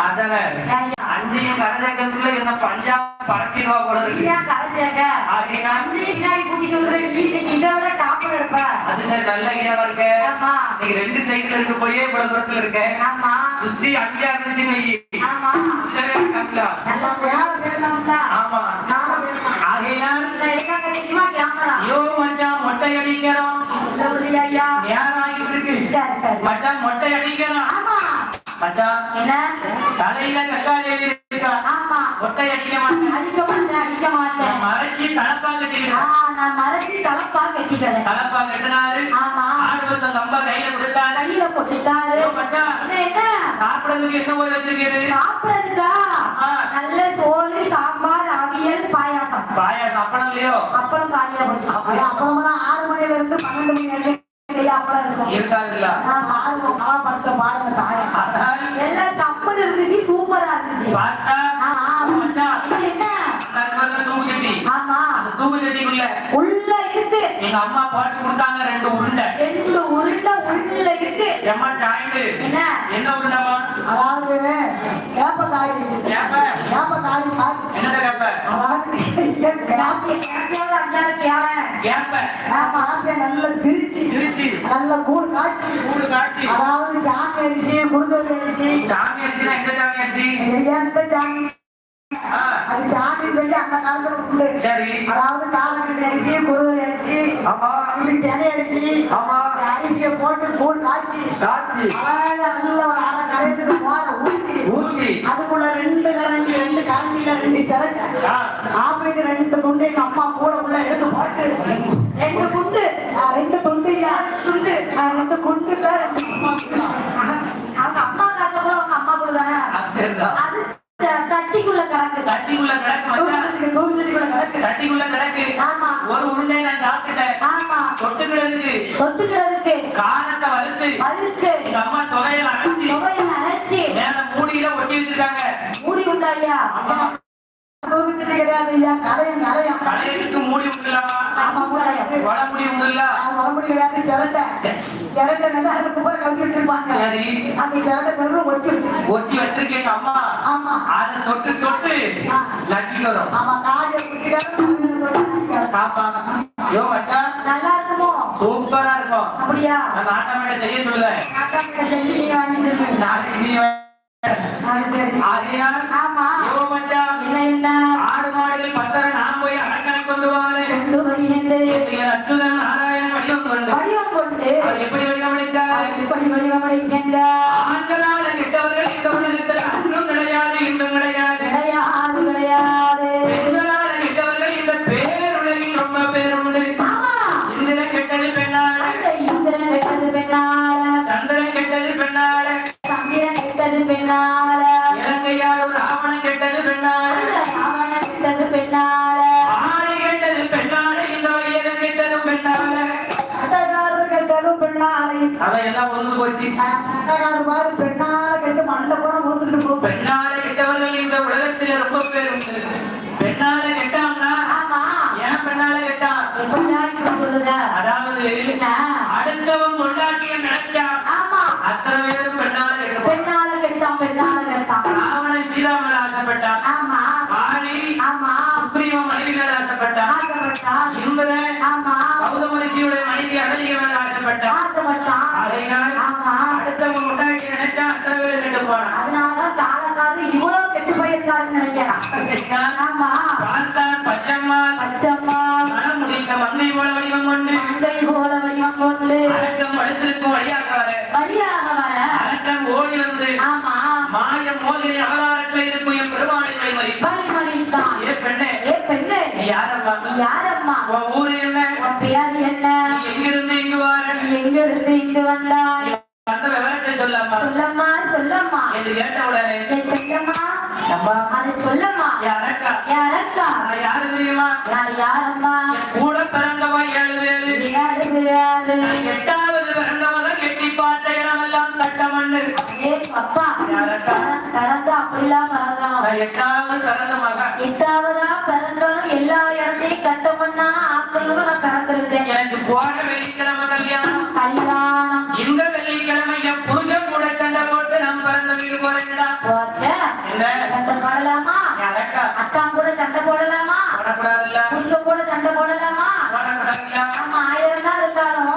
அதானே? அஞ்சையும் கடைசேக்கிறதுக்குள்ள என்ன பஞ்சா பறக்கிறவா போல இருக்கு. ஏன் கரை சேர்க்க ஆகையினால் அஞ்சு பின்னாடி கூட்டிட்டு வந்து இன்னைக்கு இதை விட டாப்பர் இருப்ப அது சரி நல்ல ஐடியாவா இருக்க. ஆமா. நீங்க ரெண்டு சைக்கிள் இருக்க போயே இவ்வளவு தூரத்துல இருக்க. ஆமா. சுத்தி அஞ்சா இருந்துச்சுன்னு வை. ஆமா. ஆமா. ஆகையினால் ஐயோ மச்சான் மொட்டை அடிக்கிறோம். நேரம் ஆகிட்டு இருக்கு. மச்சான் மொட்டை அடிக்கிறோம். மச்சான். என்ன? தலையில இருக்கா? ஆமா. மொட்டை அடிக்க மாட்டேன். அடிக்க மாட்டேன் அடிக்க மாட்டேன். மறைச்சி தலப்பா கட்டிக்கிறேன் நான் மறைச்சு தலப்பா கட்டிக்கிறேன். தலப்பா கட்டினாரு. ஆமா. ஆடு பத்தம் கம்பா கையில கொடுத்தாரு. கையில ஐயோ மச்சான். என்ன என்ன? சாப்பிடறதுக்கு என்ன போய் வச்சிருக்கிறது சாப்பிடுறதுக்கா? ஆ. நல்ல சோறு சாம்பார் அவியல் பாயாசம். பாயாசம் அப்பளம் இல்லையோ? அப்புறம் காலையில போச்சு. அது அப்புறமெல்லாம் ஆறு மணில இருந்து பன்னெண்டு மணி வரைக்கும் அப்பளம் இருக்கும். இருக்காதுல்ல ஆமா. ஆறு கவலைப்படுத்த பாடுங்க தாயம் ஆனால் எல்லாம் சப்புன்னு இருந்துச்சு சூப்பரா இருந்துச்சு பார்த்தா ஆ, ஆ. மச்சான் இது என்ன அந்த மாதிரி தூக்கு கட்டி ஆமா அந்த தூக்கு கட்டிக்குள்ள உள்ள. இருக்கு எங்க அம்மா போட்டு கொடுத்தாங்க ரெண்டு உருண்டை. ரெண்டு உருண்டை உள்ள இருக்கு. எம்மா சாய்ந்து என்ன? என்ன உருண்டமா அதாவது கேப்ப என்னடா கேப்ப கேப்பியாவது அஞ்சாறு கேவன் கேப்ப நல்ல திரிச்சு. திருச்சி நல்ல கூழ் காய்ச்சி கூடு காட்டி அதாவது சாமி அரிசி முருங்கல் அரிசி சாமி அரிசினா எந்த சாமி அரிசி எந்த சாமி அது சாமின்னு சொல்லி அந்த காலத்துல உண்டு. சரி. அதாவது காலக்கட்டு அரிசி ஆமா. இது தினை ஆமா. அரிசியை போட்டு கூழ் காய்ச்சி காட்சி அழகா நல்ல ஒரு அரை கரையத்துக்கு போற ஊற்றி ஊட்டி அதுக்குள்ள ரெண்டு கரண்டி ரெண்டு கரண்டில ரெண்டு சிறக்க ஆ, ஆப்பிட்டு ரெண்டு துண்டு எங்க அம்மா கூட உள்ள எடுத்து போட்டு. ரெண்டு குண்டு ரெண்டு துண்டுயா? குண்டு ஆ, ரெண்டு குண்டுல ரெண்டு அம்மா அவங்க அம்மா காசை கூட அவங்க அம்மா. அது ச- சட்டிக்குள்ள கிடக்கு. சட்டிக்குள்ள கிடக்கு மச்சான். தூக்கத்துக்கு தூக்கத்துக்கு கிடக்கு சட்டிக்குள்ள கிடக்கு. ஆமா. ஒரு உருண்டை நான் சாப்பிட்டுட்டேன். ஆமா. தொட்டுக்கிறதுக்கு தொட்டுக்கிறதுக்கு காரத்தை வறுத்து. பருத்து எங்க அம்மா தொகையில அரைச்சி. துவையல் அரைச்சி. மேல மூடியில ஒட்டி வச்சிருக்காங்க. மூடி ஆமா. தூக்கத்துக்கு கிடையாது ஐயா. கடையும் கடையும் தலையத்துக்கு மூடி விடலாமா ஆமா உண்டாயா வட முடி விடல அது வளமுடி கிடையாது சிரட்டை. சிரட்டை நல்லா அதுக்கு கூட கவுத்தி வச்சிருப்பாங்க. சரி அந்த சிரட்டை பெரும் ஒட்டி வச்சிருப்பாங்க ஒட்டி வச்சிருக்கேன் எங்க அம்மா. ஆமா. அதை தொட்டு தொட்டு நட்டி வரும். ஆமா காய குடிக்கிறாங்க பாப்பாங்க யோ மச்சான். நல்லா இருக்குமோ? சூப்பரா இருக்கும். அப்படியா? நான் ஆட்டோமேட்ட செய்ய சொல்லுவேன் அக்கா கிட்ட செஞ்சு நீ வாங்கிட்டு இருக்கு. நாளைக்கு நீ அது சரி. ஆகையால் ஆமா. யோ மச்சான். என்ன ஆடு மாடுகள் பத்தரை நான் போய் அரக்கணை கொண்டு வாரேன் கொண்டு வருகின்றேன் அச்சுதன் நாராயணன் வடிவம் கொண்டு. வடிவம் கொண்டு எப்படி வடிவமைத்தார் எப்படி வடிவமடைக்கின்றார் போச்சு. அட்டகாரர் மாதிரி பெண்ணால கெட்டு மண்டை பூரா ஊத்துட்டு போகும் பெண்ணால கெட்டவர்கள் இந்த உலகத்தில் ரொம்ப பேர் பெண்ணால கெட்டான்னா ஆமா. ஏன் பெண்ணால கெட்டான் இப்படி சொல்லுத? அதாவது அடுத்தவன் கொண்டாட்டிய நினைச்சான் ஆமா. அத்தனை பேரும் பெண்ணால கெட்டான் பெண்ணால கெட்டான். ராவணன் சீதாமன் ஆசைப்பட்டான். ஆமா. ஆமா. சுக்ரீவன் மனைவி மேல ஆசைப்பட்டான் ஆசைப்பட்டான் இந்திரன் ஆமா. கௌதம ரிஷியுடைய மனைவி அகலிய மேல ஆமா. அடுத்தவன் கொண்டாட்டிய நினைச்சா அத்தனை பேர் கெட்டு போனான் அதனாலதான் காலக்காரர் இவ்வளவு கெட்டு போயிருக்காருன்னு நினைக்கிறேன் ஆமா. பார்த்தான் பச்சம்மாள். பச்சம்மா மனம் முடிந்த மங்கை போல வடிவம் கொண்டு. மங்கை போல வடிவம் கொண்டு. அரக்கம் படுத்திருக்கும் வழியாக வர. வழியாக வர. அரக்கம் ஓடி வந்து. ஆமா. மாய மோகினி அவதாரத்தில் இருக்கும் என் பெருமானை கைமறி வழிமறித்தான் ஏ பெண்ணே. ஏ பெண்ணு. நீ யாரம்மா? நீ யாரம்மா? உன் ஊரு என்ன? உன் பெயர் என்ன? எங்கிருந்து இங்கு வார? நீ எங்க இருந்து இங்கு வந்தாய்? அந்த விவரத்தை சொல்லம்மா. சொல்லம்மா சொல்லம்மா. என்று கேட்ட உடனே என் செல்லம்மா. அம்மா. அதை சொல்லம்மா. என் அரக்கா. யாரக்கா நான் யாரு தெரியுமா? நான் யாரம்மா? கூட பிறந்தவா ஏழு பேரு. கிடையாது நான் எட்டாவது பிறந்தவதான் எட்டி பார்த்த இடமெல்லாம் கட்ட மண்ணு. அப்பா. கடந்து அப்படிலாம் நான் எட்டாவது பிறந்த பிறந்தாலும் எல்லா இடத்தையும் கட்டமண்ணா ஆக்கணும் நான் பிறந்திருக்கேன். எனக்கு போன வெள்ளிக்கிழமை கல்யாணம். கல்யாணம். இந்த வெள்ளிக்கிழமை என் புருஷன் கூட சண்டை போட்டு நான் பிறந்த வீடு போறேன்டா. போச்சே சண்டை போடலாமா? அக்கா கூட சண்டை போடலாமா? புருஷன் கூட சண்டை போடலாமா? ஆமா ஆயிரம் தான் இருந்தாலும்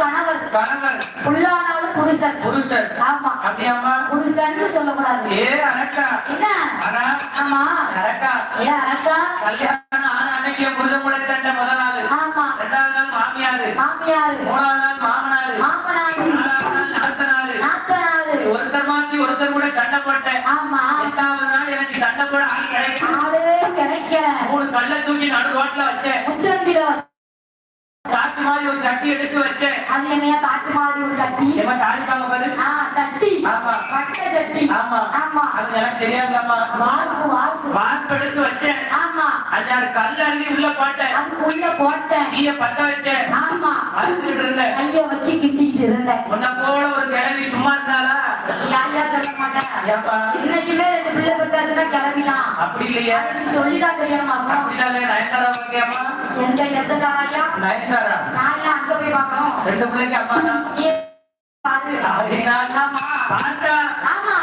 கணவர். கணவர். புல்லானாலும் புருஷன். புருஷன். ஆமா. அப்படியாம்மா? புருஷன்னு சொல்லக்கூடாது. ஏ அடக்கா. என்ன? ஆனா ஆமா. அடக்கா. ஏ கல்யாணம் ஆன அன்னைக்கு புருஷன் கூட சண்டை முதல் நாள் ஆமா. ரெண்டாவது நாள் மாமியாரு. மாமியாரு. மூணாவது நாள் மாமனாரு. மாமனாரு. நாத்தனாரு. நாத்தனாரு. ஒருத்தர் மாத்தி ஒருத்தர் கூட சண்டை போட்டேன். ஆமா. எட்டாவது நாள் எனக்கு சண்டை போட ஆள் கிடைக்கும் ஆளே கிடைக்கல. மூணு கல்ல தூக்கி நடு ரோட்ல வச்சேன். உச்சந்தில காட்டு மாதிரி ஒரு சட்டி எடுத்து வச்சேன். அது என்னைய காட்டு மாதிரி ஒரு சட்டி? ஏமா தாளிக்காம பாரு. ஆ சட்டி. ஆமா. பட்ட சட்டி. ஆமா. ஆமா. அது எனக்கு தெரியாதுல்லம்மா வார்ப்பு வார்ப்பு. வார்ப்பு எடுத்து வச்சேன். ஆமா. அஞ்சாறு கல் அள்ளி உள்ள போட்டேன். அதுக்குள்ள போட்டேன். நீய பத்த வச்சேன். ஆமா. அறுத்துட்டு இருந்தேன். கைய வச்சு கிட்டிட்டு இருந்தேன். உன்னை போல ஒரு கிழவி சும்மா இருந்தாளா? சொல்ல மாட்டேன் இன்னைக்குமே ரெண்டு பிள்ளை பெற்றாச்சுன்னா கிளம்பிதான் அப்படி இல்லையா? சொல்லிதான் ஓகேம்மா எந்த எந்த தாராயா? நயன்தாரா? நான் அங்க போய் பார்க்கணும். ரெண்டு பிள்ளைக்கு அம்மா தான் ஆமா.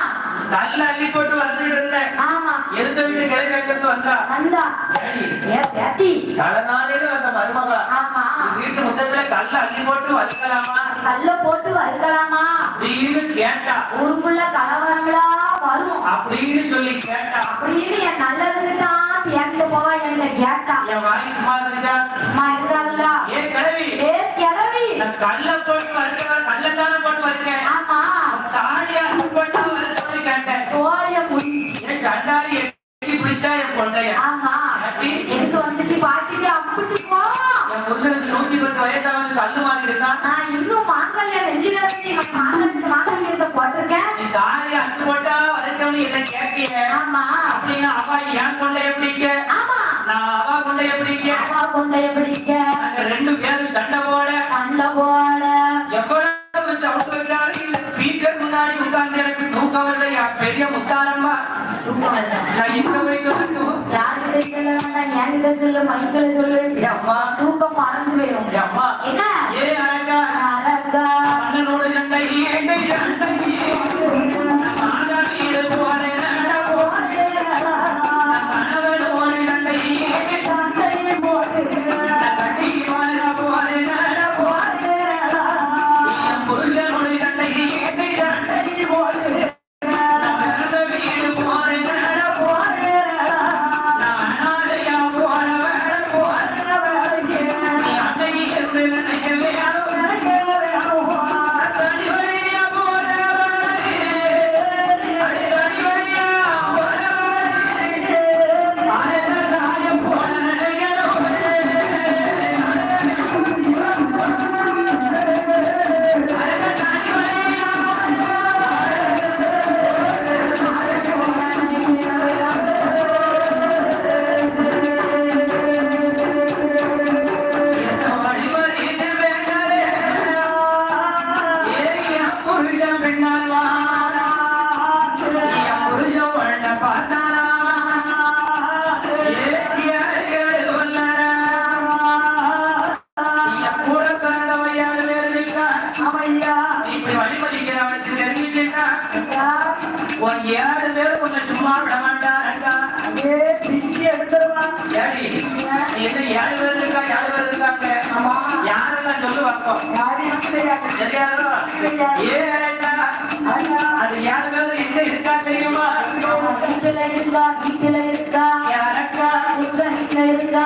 கல்ல அள்ளி போட்டு வந்துட்டு இருந்தேன். ஆமா. எந்த வீட்டு கிழவி அங்கிருந்து வந்தா. வந்தா. ஏடி, ஏ பேட்டி கடனாலேயே வந்த மருமகளா? ஆமா. வீட்டு முத்தத்துல கல்ல அள்ளி போட்டு வறுக்கலாமா? கல்ல போட்டு வறுக்கலாமா? அப்படின்னு கேட்டா. ஊருக்குள்ள கலவரங்களா வரும். அப்படின்னு சொல்லி கேட்டா. அப்படின்னு என் நல்லதுக்கு தான் என்கிட்ட போவா என்கிட்ட கேட்டா. என் வாய் சும்மா இருந்துச்சா? அம்மா இருக்காதுல்ல. ஏ கிழவி. ஏ கல்ல போட்டு வறுக்கிறேன் ஆமா. எனக்கு வந்துச்சு பாட்டிட்டு அப்படி போ. என் புருஷனுக்கு நூத்தி பத்து வயசாவது கல்லு மாதிரி இருக்கான் நான் இன்னும் மாங்கல்ய நெஞ்சில இருந்து இவன் மாங்கல்ய மாங்கல்யத்தை போட்டிருக்கேன் நீ தாலியா அத்து போட்டா வறுக்கணும்னு என்ன கேட்கிய? ஆமா. அப்படின்னா அவா என் கொண்டைய எப்படிங்க ஆமா. நான் அவா கொண்டைய எப்படிங்க அப்பா கொண்டைய பிடிக்க நாங்க ரெண்டு பேரும் சண்டை போட. சண்டை போட. எவ்வளவு சவுண்ட் வச்சாலும் ஸ்பீக்கர் முன்னாடி உட்கார்ந்து எனக்கு தூக்கம் வரல என் பெரிய முத்தாரம்மா. தூக்கம் வருதா? நான் எங்க போய் சொல்லட்டும் யார்கிட்ட சொல்ல வேண்டாம் மைக்கில் சொல்லு அம்மா. தூக்கம் பறந்து போயிடும் அம்மா. என்ன? ஏ அழகா. அழகா. அண்ணனோடு சண்டை எங்கை சண்டை இருக்கா? நீ இப்படி வழிமறிக்கிறவனுக்கு தெரிஞ்சுட்டா, உன் ஏழு பேர் உன்னை சும்மா விட மாட்டாரா ஏடி, நீ என்ன ஏழு பேர் அது யாருக்காவது எங்க இருக்கா தெரியுமா இருக்கா வீட்டுல இருக்கா யாரக்கா? புத்தகத்துல இருக்கா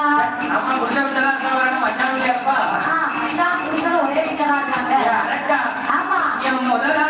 அம்மா புத்தகத்துல வரணும் மச்சான் அப்பா புத்தகம் ஒரே வீட்டுல இருந்தாங்க ஆமா. என் முதல்ல